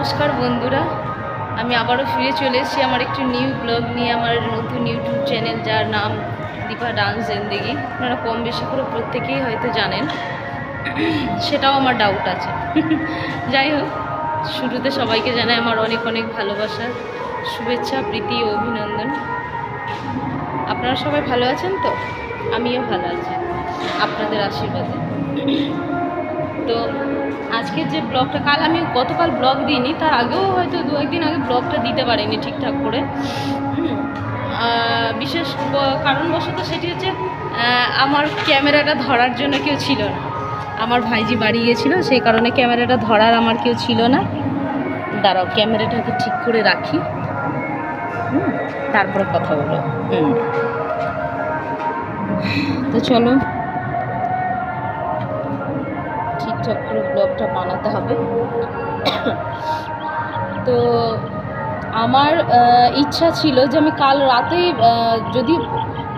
নমস্কার বন্ধুরা, আমি আবারও ফিরে চলে এসেছি আমার একটি নিউ ব্লগ নিয়ে, আমার নতুন ইউটিউব চ্যানেল যার নাম দীপা ডান্স জিন্দেগি আপনারা কম বেশি করে প্রত্যেকেই হয়তো জানেন, সেটাও আমার ডাউট আছে। যাই হোক, শুরুতে সবাইকে জানাই আমার অনেক অনেক ভালোবাসা, শুভেচ্ছা, প্রীতি ও অভিনন্দন। আপনারা সবাই ভালো আছেন তো? আমিও ভালো আছি, আপনাদের আশীর্বাদে। তো আজকের যে ব্লগটা, কাল আমি গতকাল ব্লগ দিইনি, তার আগেও হয়তো দু একদিন আগে ব্লগটা দিতে পারিনি ঠিকঠাক করে। বিশেষ কারণবশত সেটি হচ্ছে আমার ক্যামেরাটা ধরার জন্য কেউ ছিল না। আমার ভাইজি বাড়ি গিয়েছিল, সেই কারণে ক্যামেরাটা ধরার আমার কেউ ছিল না। দাঁড়াও, ক্যামেরাটাকে ঠিক করে রাখি। তারপরে কথা বলো তো চলো। ঠিকঠাক করে ব্লগটা বানাতে হবে। তো আমার ইচ্ছা ছিল যে আমি কাল আহ, যদি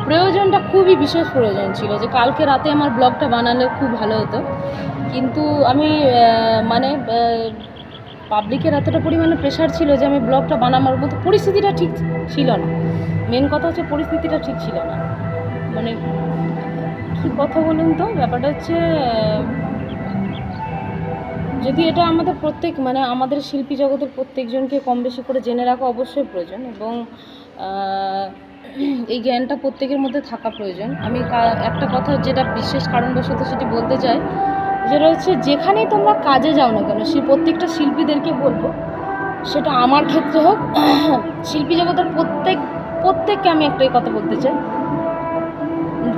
প্রয়োজনটা খুবই বিশেষ প্রয়োজন ছিল যে কালকে রাতে আমার ব্লগটা বানালে খুব ভালো হতো। কিন্তু আমি মানে পাবলিকের এতটা পরিমাণে প্রেশার ছিল যে আমি ব্লগটা বানানোর মতো পরিস্থিতিটা ঠিক ছিল না। মেন কথা হচ্ছে পরিস্থিতিটা ঠিক ছিল না। মানে কি কথা বলুন তো? ব্যাপারটা হচ্ছে যদি এটা আমাদের প্রত্যেক মানে আমাদের শিল্পী জগতের প্রত্যেকজনকে কম বেশি করে জেনে রাখা অবশ্যই প্রয়োজন এবং এই জ্ঞানটা প্রত্যেকের মধ্যে থাকা প্রয়োজন। আমি একটা কথা যেটা বিশেষ কারণবশত সেটি বলতে চাই, যেটা হচ্ছে যেখানেই তোমরা কাজে যাও না কেন সেই প্রত্যেকটা শিল্পীদেরকে বলব, সেটা আমার ক্ষেত্রে হোক, শিল্পী জগতের প্রত্যেক, প্রত্যেককে আমি একটাই কথা বলতে চাই।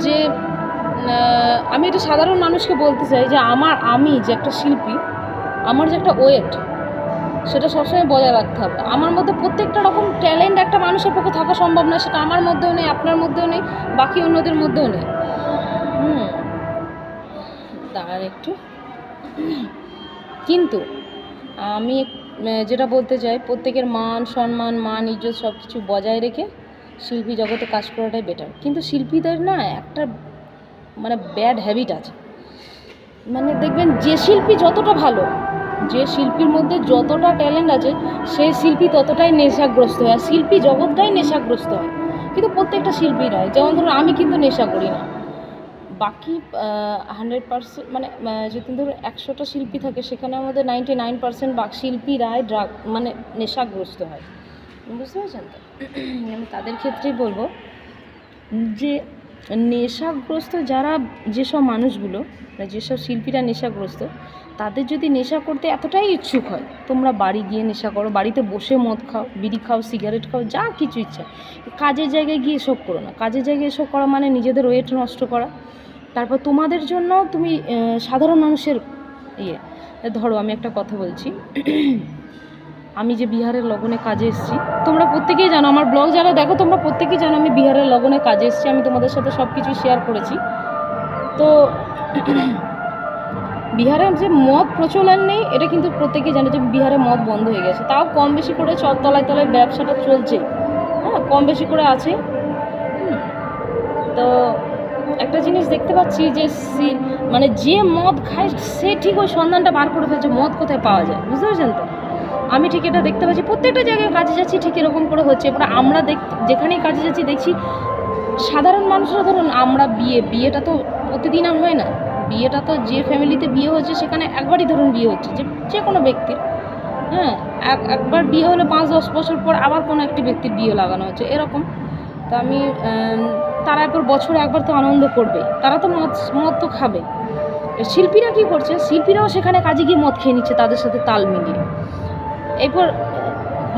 যে আমি এটা সাধারণ মানুষকে বলতে চাই যে আমার, আমি যে একটা শিল্পী আমার যে একটা ওয়েট সেটা সবসময় বজায় রাখতে হবে। আমার মধ্যে প্রত্যেকটা রকম ট্যালেন্ট একটা মানুষের পক্ষে থাকা সম্ভব না সেটা আমার মধ্যেও নেই, আপনার মধ্যেও নেই, বাকি অন্যদের মধ্যেও নেই। হুম। দাঁড়ান একটু। কিন্তু আমি যেটা বলতে চাই, প্রত্যেকের মান, সম্মান, মান, ইজ্জত সব কিছু বজায় রেখে শিল্পী জগতে কাজ করাটাই বেটার কিন্তু শিল্পীদের না একটা মানে ব্যাড হ্যাবিট আছে। মানে দেখবেন যে শিল্পী যতটা ভালো যে শিল্পীর মধ্যে যতটা ট্যালেন্ট আছে সেই শিল্পী ততটাই নেশাগ্রস্ত হয়। আর শিল্পী জগৎটাই নেশাগ্রস্ত হয়। কিন্তু প্রত্যেকটা শিল্পী নয়। যেমন ধরুন আমি কিন্তু নেশা করি না। বাকি হান্ড্রেড পার্সেন্ট মানে আহ, যদি ধরুন একশোটা শিল্পী থাকে সেখানে আমাদের নাইনটি নাইন পার্সেন্ট বা শিল্পীরাই ড্রাগ মানে নেশাগ্রস্ত হয়। বুঝতে পারছেন তো? আমি তাদের ক্ষেত্রেই বলব যে নেশাগ্রস্ত যারা যেসব মানুষগুলো মানে যেসব শিল্পীরা নেশাগ্রস্ত, তাদের যদি নেশা করতে এতটাই ইচ্ছুক হয়, তোমরা বাড়ি গিয়ে নেশা করো, বাড়িতে বসে মদ খাও, বিড়ি খাও, সিগারেট খাও, যা কিছু ইচ্ছা, কাজের জায়গায় গিয়ে এসব করো না। কাজের জায়গায় এসব করা মানে নিজেদের ওয়েট নষ্ট করা। তারপর তোমাদের জন্য তুমি সাধারণ মানুষের ইয়ে ধরো আমি একটা কথা বলছি। আমি যে বিহারের লগনে কাজে এসেছি, তোমরা প্রত্যেকেই জানো, আমার ব্লগ যারা দেখো, তোমরা প্রত্যেকেই জানো আমি বিহারের লগনে কাজে এসেছি, আমি তোমাদের সাথে সব কিছু শেয়ার করেছি। তো বিহারে যে মদ প্রচলন নেই, এটা কিন্তু প্রত্যেকেই জানে যে বিহারে মদ বন্ধ হয়ে গেছে। তাও কম বেশি করে চর তলায় ব্যবসাটা চলছে। হ্যাঁ কম বেশি করে আছে। তো একটা জিনিস দেখতে পাচ্ছি যে মানে যে মদ খায়, সে ঠিক ওই সন্ধানটা বার করে ফেলছে, মদ কোথায় পাওয়া যায়? বুঝতে পারছেন তো? আমি ঠিক এটা দেখতে পাচ্ছি। প্রত্যেকটা জায়গায় কাজে যাচ্ছি ঠিক এরকম করে হচ্ছে। এবার আমরা দেখ, যেখানেই কাজে যাচ্ছি দেখছি, সাধারণ মানুষরা ধরুন আমরা বিয়ে, বিয়েটা তো প্রতিদিন আর হয় না। বিয়েটা তো যে ফ্যামিলিতে বিয়ে হচ্ছে সেখানে একবারই ধরুন বিয়ে হচ্ছে, যে যে কোনো ব্যক্তির। হ্যাঁ এক, একবার বিয়ে হলে পাঁচ, দশ বছর পর আবার কোনো একটি ব্যক্তির বিয়ে লাগানো হচ্ছে, এরকম। তো আমি তারা একবার বছরে একবার তো আনন্দ করবে। তারা তো মদ মদ তো খাবে। শিল্পীরা কী করছে? শিল্পীরাও সেখানে কাজে গিয়ে মদ খেয়ে নিচ্ছে তাদের সাথে তাল মিলিয়ে। এরপর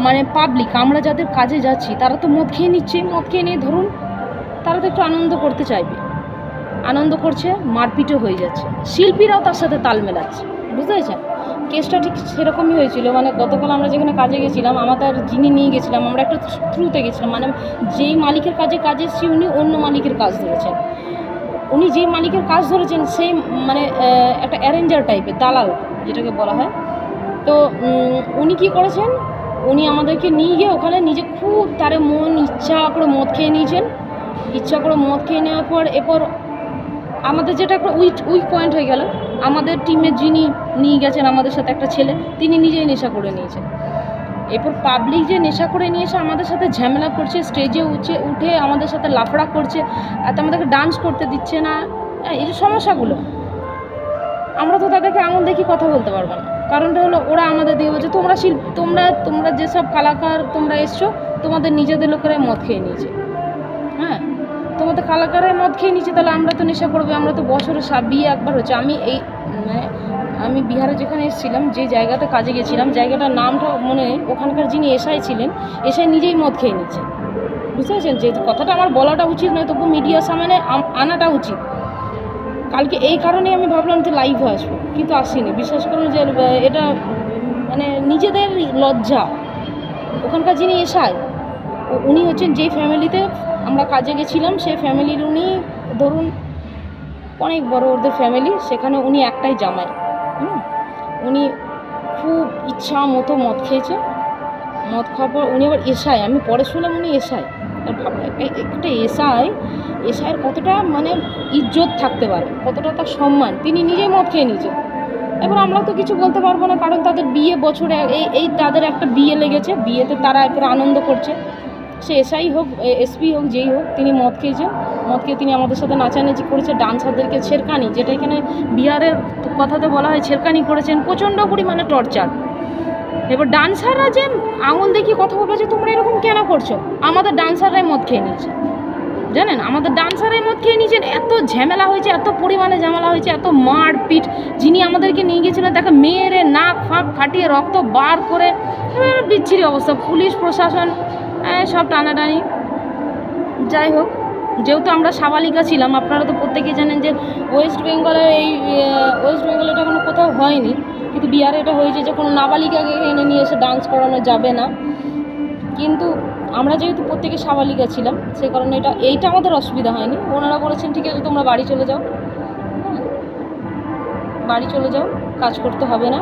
মানে পাবলিক আমরা যাদের কাজে যাচ্ছি, তারা তো মদ খেয়ে নিচ্ছে। মদ খেয়ে নিয়ে ধরুন, তারা তো একটু আনন্দ করতে চাইবে। আনন্দ করছে, মারপিটও হয়ে যাচ্ছে। শিল্পীরাও তার সাথে তাল মেলাচ্ছে। বুঝতে পেরেছেন? কেসটা ঠিক সেরকমই হয়েছিল। মানে গতকাল আমরা যেখানে কাজে গেছিলাম আমাদের যিনি নিয়ে গেছিলাম, আমরা একটা থ্রুতে গেছিলাম। মানে যেই মালিকের কাজে কাজ এসেছি, উনি অন্য মালিকের কাজ ধরেছেন। উনি যেই মালিকের কাজ ধরেছেন, সেই মানে একটা অ্যারেঞ্জার টাইপের দালাল, যেটাকে বলা হয় তো উনি কি করেছেন? উনি আমাদেরকে নিয়ে গিয়ে ওখানে নিজে খুব তার মন, ইচ্ছা করে মদ খেয়ে নিয়েছেন। ইচ্ছা করে মদ খেয়ে নেওয়ার পর এরপর আমাদের যেটা একটা উইক উইক পয়েন্ট হয়ে গেল। আমাদের টিমের যিনি নিয়ে গেছেন আমাদের সাথে একটা ছেলে, তিনি নিজেই নেশা করে নিয়েছেন। এরপর পাবলিক যে নেশা করে নিয়ে এসে আমাদের সাথে ঝামেলা করছে, স্টেজে উঠে উঠে আমাদের সাথে লাফড়া করছে, আর আমাদেরকে ডান্স করতে দিচ্ছে না। এই যে সমস্যাগুলো, আমরা তো তাদেরকে আঙুল দেখি কথা বলতে পারব না। কারণটা হলো ওরা আমাদের দিয়ে বলছে, তোমরা শিল্প তোমরা তোমরা যেসব কলাকার তোমরা এসছো, তোমাদের নিজেদের লোকেরাই মদ খেয়ে নিয়েছে। হ্যাঁ? তোমাদের কালাকারের মদ খেয়ে নিয়েছে, তাহলে আমরা তো নেশা করবে, আমরা তো বছরে বিয়ে একবার হচ্ছে। আমি এই মানে আমি বিহারে যেখানে এসেছিলাম, যে জায়গাতে কাজে গেছিলাম, জায়গাটার নামটা মনে নেই, ওখানকার যিনি এসআই ছিলেন এসআই নিজেই মদ খেয়ে নিচ্ছে বুঝতে পারছেন? যে কথাটা আমার বলাটা উচিত নয়, তবু মিডিয়ার সামনে আনাটা উচিত। কালকে এই কারণেই আমি ভাবলাম যে লাইভে আসব, কিন্তু আসিনি। বিশ্বাস করুন যে এটা মানে নিজেদের লজ্জা। ওখানকার যিনি উ- উনি হচ্ছেন যেই ফ্যামিলিতে আমরা কাজে গেছিলাম সেই ফ্যামিলির উনি ধরুন অনেক বড় ওদের ফ্যামিলি সেখানে উনি একটাই জামাই। উনি খুব ইচ্ছা মতো মদ খেয়েছে। মদ খাওয়ার পর উনি আবার এসআই, আমি পরে শুনলাম উনি ভাবলাম একটা একটা এসআইয়ের কতটা মানে ইজ্জত থাকতে পারে, কতটা তার সম্মান, তিনি নিজেই মদ খেয়ে নিয়েছেন। এবার আমরা তো কিছু বলতে পারব না, কারণ তাদের বিয়ে বছরে এই এই তাদের একটা বিয়ে লেগেছে, বিয়েতে তারা এরপরে আনন্দ করছে। সে এসআই হোক এসপি হোক, যেই হোক, তিনি মদ খেয়েছেন। মদ খেয়ে তিনি আমাদের সাথে নাচানাচি করেছে, ডান্সারদেরকে ছেরকানি যেটা এখানে বিহারের কথাতে বলা হয় ছেরকানি করেছেন, প্রচণ্ড পরিমাণে টর্চার। এবার ডান্সাররা যে আঙুল দেখিয়ে কথা বলবে যে তোমরা এরকম কেন করছ? আমাদের ডান্সাররাই মদ খেয়ে নিয়েছে। জানেন? আমাদের ডান্সারের মদ খেয়ে নিয়েছেন। এত ঝামেলা হয়েছে, এত পরিমাণে ঝামেলা হয়েছে, এত মারপিট। যিনি আমাদেরকে নিয়ে গিয়েছিলেন তাকে মেয়েরে নাক ফাঁক ফাটিয়ে রক্ত বার করে বিচ্ছিরি অবস্থা। পুলিশ, প্রশাসন এই সব টানাটানি। যাই হোক, যেহেতু আমরা সাবালিকা ছিলাম, আপনারা তো প্রত্যেকেই জানেন যে ওয়েস্ট বেঙ্গলের এই ওয়েস্ট বেঙ্গলে এটা কোনো কোথাও হয়নি। কিন্তু বিহারে এটা হয়েছে যে কোনো নাবালিকাকে এনে নিয়ে এসে ডান্স করানো যাবে না। কিন্তু আমরা যেহেতু প্রত্যেকে সাবালিকা ছিলাম, সে কারণে এটা, এইটা আমাদের অসুবিধা হয়নি। ওনারা বলেছেন, ঠিক আছে, তোমরা বাড়ি চলে যাও। হ্যাঁ বাড়ি চলে যাও, কাজ করতে হবে না।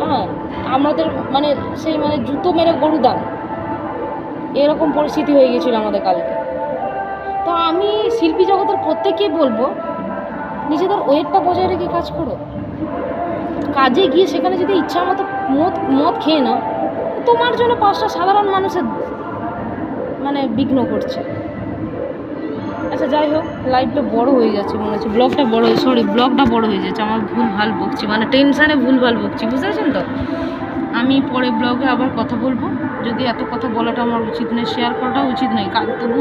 হ্যাঁ আমাদের মানে সেই মানে জুতো মেরে গরু দান। এরকম পরিস্থিতি হয়ে গেছিল আমাদের কালকে। তো আমি শিল্পী জগতের প্রত্যেককেই বলব, নিজেদের ওয়েটটা বজায় রেখে কাজ করো। কাজে গিয়ে সেখানে যদি ইচ্ছা মতো মদ মদ খেয়ে নাও, তোমার জন্য পাঁচটা সাধারণ মানুষের মানে বিঘ্ন করছে। আচ্ছা যাই হোক লাইভটা বড় হয়ে যাচ্ছে মনে হচ্ছে। ব্লগটা বড় সরি ব্লগটা বড় হয়ে যাচ্ছে। আমার ভুল ভালো বকছি মানে টেনশানে ভুল ভালো বকছি বুঝতে তো? আমি পরে ব্লগে আবার কথা বলব। যদি এত কথা বলাটা আমার উচিত নয় শেয়ার করাটাও উচিত নয় কাল তবু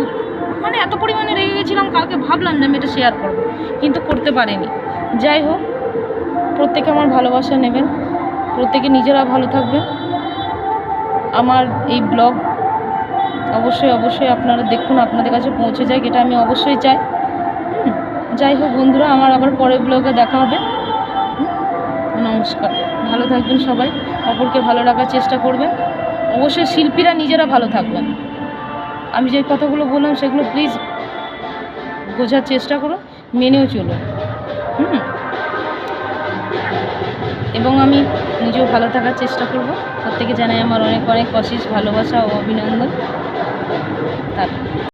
মানে এত পরিমাণে রেগে গেছিলাম, কালকে ভাবলাম যে আমি এটা শেয়ার করব, কিন্তু করতে পারিনি। যাই হোক, প্রত্যেকে আমার ভালোবাসা নেবেন, প্রত্যেকে নিজেরা ভালো থাকবেন। আমার এই ব্লগ অবশ্যই অবশ্যই আপনারা দেখুন, আপনাদের কাছে পৌঁছে যায় এটা আমি অবশ্যই চাই। যাই হোক বন্ধুরা, আমার আবার পরের ব্লগে দেখা হবে। নমস্কার, ভালো থাকবেন সবাই, অপরকে ভালো রাখার চেষ্টা করবেন। অবশ্যই শিল্পীরা নিজেরা ভালো থাকবেন। আমি যে কথাগুলো বললাম, সেগুলো প্লিজ বোঝার চেষ্টা করুন, মেনেও চলুন। হুম, এবং আমি নিজেও ভালো থাকার চেষ্টা করব। প্রত্যেকে জানাই আমার অনেক অনেক অশেষ ভালোবাসা ও অভিনন্দন। তার